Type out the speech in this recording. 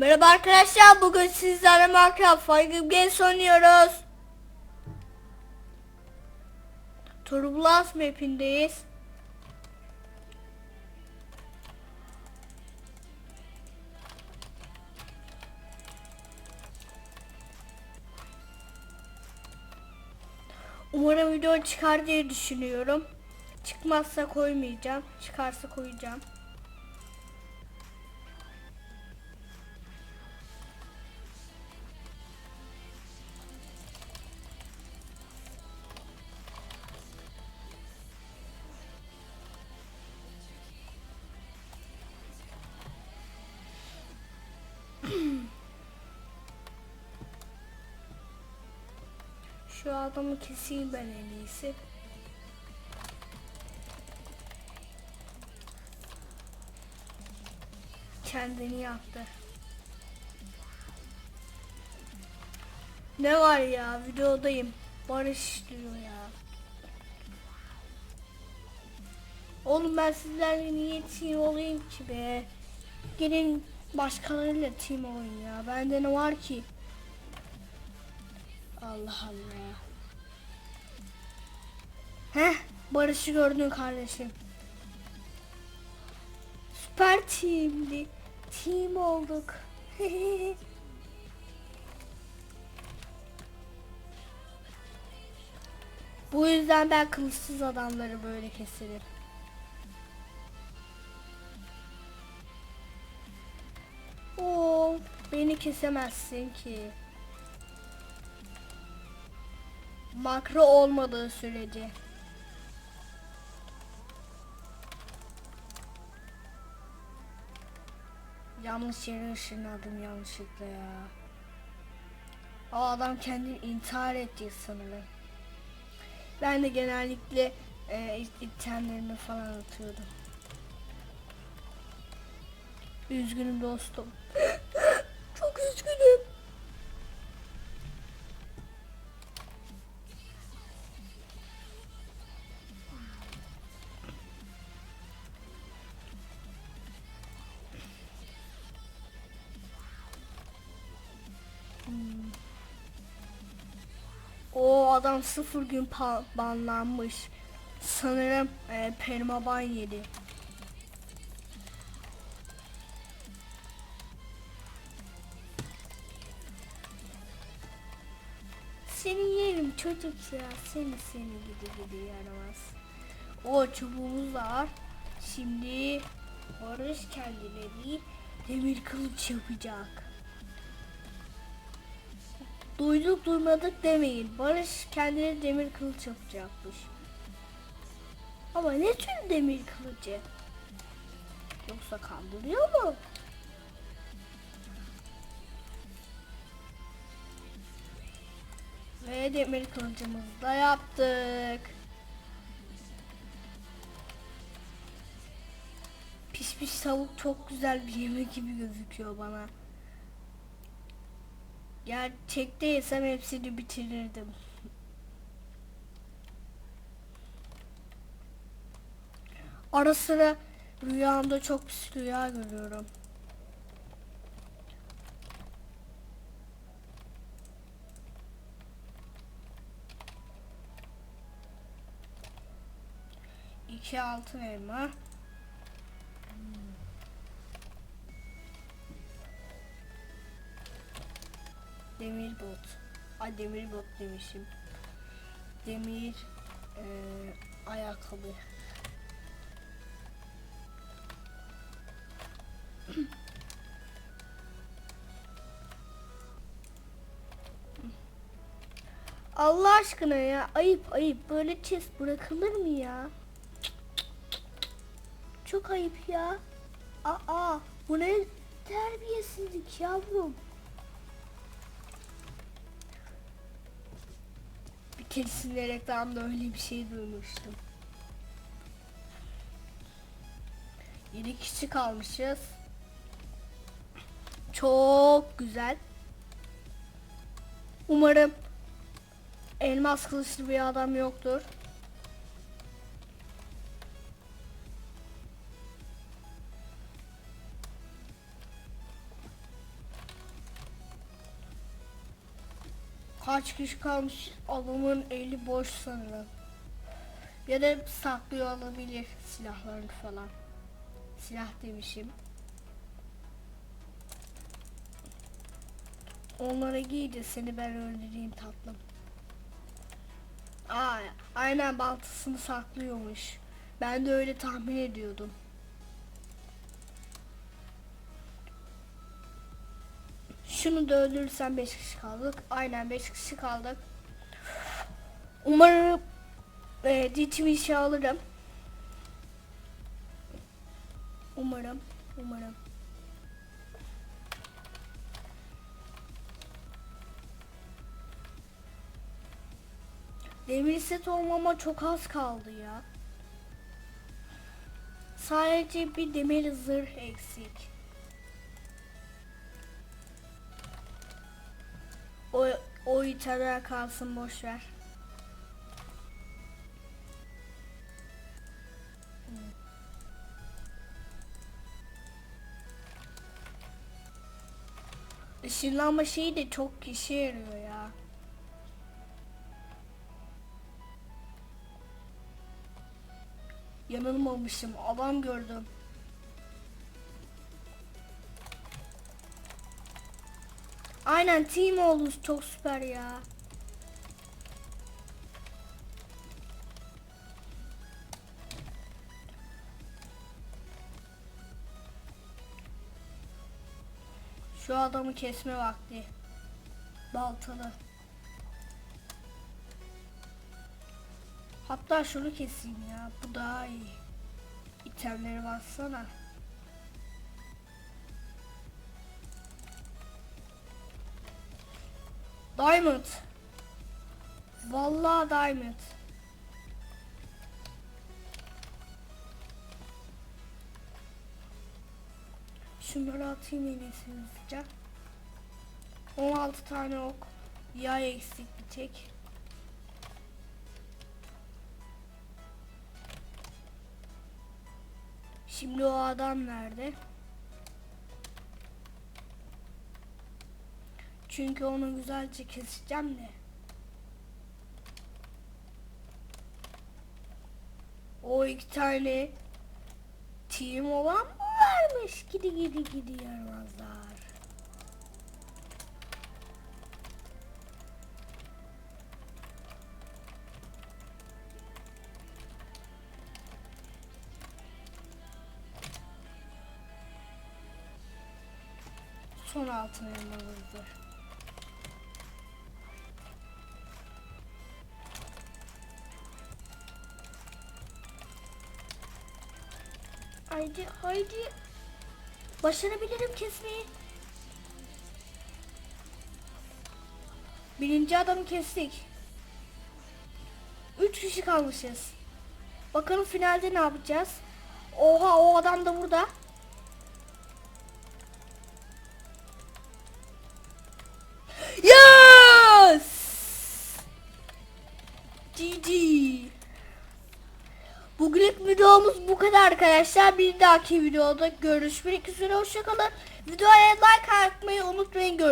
Merhaba arkadaşlar bugün sizlerle Minecraft Fire Games oynuyoruz. Turbulence mapindeyiz. Umarım video çıkar diye düşünüyorum. Çıkmazsa koymayacağım. Çıkarsa koyacağım. Şu adamı keseyim ben en iyisi. Kendini yaptı. Ne var ya videodayım. Barış diyor ya. Oğlum ben sizlerle niye team olayım ki be? Gelin başkalarıyla team olayım ya. Bende ne var ki? Allah Allah. Heh, Barış'ı gördün kardeşim. Süper teamdi. Team olduk. Bu yüzden ben kılıçsız adamları böyle keserim. Oo, beni kesemezsin ki. Makro olmadığı sürece. Yanlış yere ışınladım yanlışlıkla ya. O adam kendini intihar etti sanırım. Ben de genellikle e, itemlerimi falan atıyordum. Üzgünüm dostum. Adam sıfır gün banlanmış. Sanırım e, permaban yedi. Seni yerim çocuk ya. Seni seni gidi gidi yaramaz. O çubuğumuz var. Şimdi Barış kendine bir demir kılıç yapacak. Duyduk duymadık demeyin. Barış kendine demir kılıç yapacakmış. Ama ne tür demir kılıcı? Yoksa kandırıyor mu? Ve demir kılıcımızı da yaptık. Pişmiş tavuk çok güzel bir yemek gibi gözüküyor bana. Gerçekte yesem hepsini bitirirdim. Ara sıra rüyamda çok pis rüya görüyorum. İki altın elma. Demir bot. Ay demir bot demişim. Demir eee, ayakkabı. Allah aşkına ya ayıp ayıp böyle chest bırakılır mı ya? Çok ayıp ya. Aa bu ne terbiyesizlik yavrum. Keresinde reklamda öyle bir şey duymuştum. 7 kişi kalmışız. Çok güzel. Umarım elmas kılıçlı bir adam yoktur. Kaç kişi kalmış adamın eli boş sanırım. Ya da saklıyor olabilir silahlarını falan. Silah demişim. Onlara giy de seni ben öldüreyim tatlım. Aa, aynen baltasını saklıyormuş. Ben de öyle tahmin ediyordum. Şunu da öldürürsem 5 kişi kaldık. Aynen 5 kişi kaldık. Umarım e, ditimi işe alırım. Umarım, umarım. Demir set olmama çok az kaldı ya. Sadece bir demir zırh eksik. O o itemler kalsın boş ver. Işınlanma şeyi de çok işe yarıyor ya. Yanılmamışım. Adam gördüm. Aynen team oldu çok süper ya. Şu adamı kesme vakti. Baltalı. Hatta şunu keseyim ya. Bu daha iyi. İtemleri baksana. Diamond. Vallahi diamond. Şunları atayım en iyisi hızlıca. 16 tane ok. Yay eksik bir tek. Şimdi o adam nerede? Çünkü onu güzelce keseceğim de. O iki tane team olan mı varmış? Gidi gidi gidi yaramazlar. Son altın elmalıdır. Haydi haydi. Başarabilirim kesmeyi. Birinci adamı kestik. Üç kişi kalmışız. Bakalım finalde ne yapacağız? Oha o adam da burada. Yes! Arkadaşlar. Bir dahaki videoda görüşmek üzere. Hoşçakalın. Videoya like atmayı unutmayın. Görüşürüz.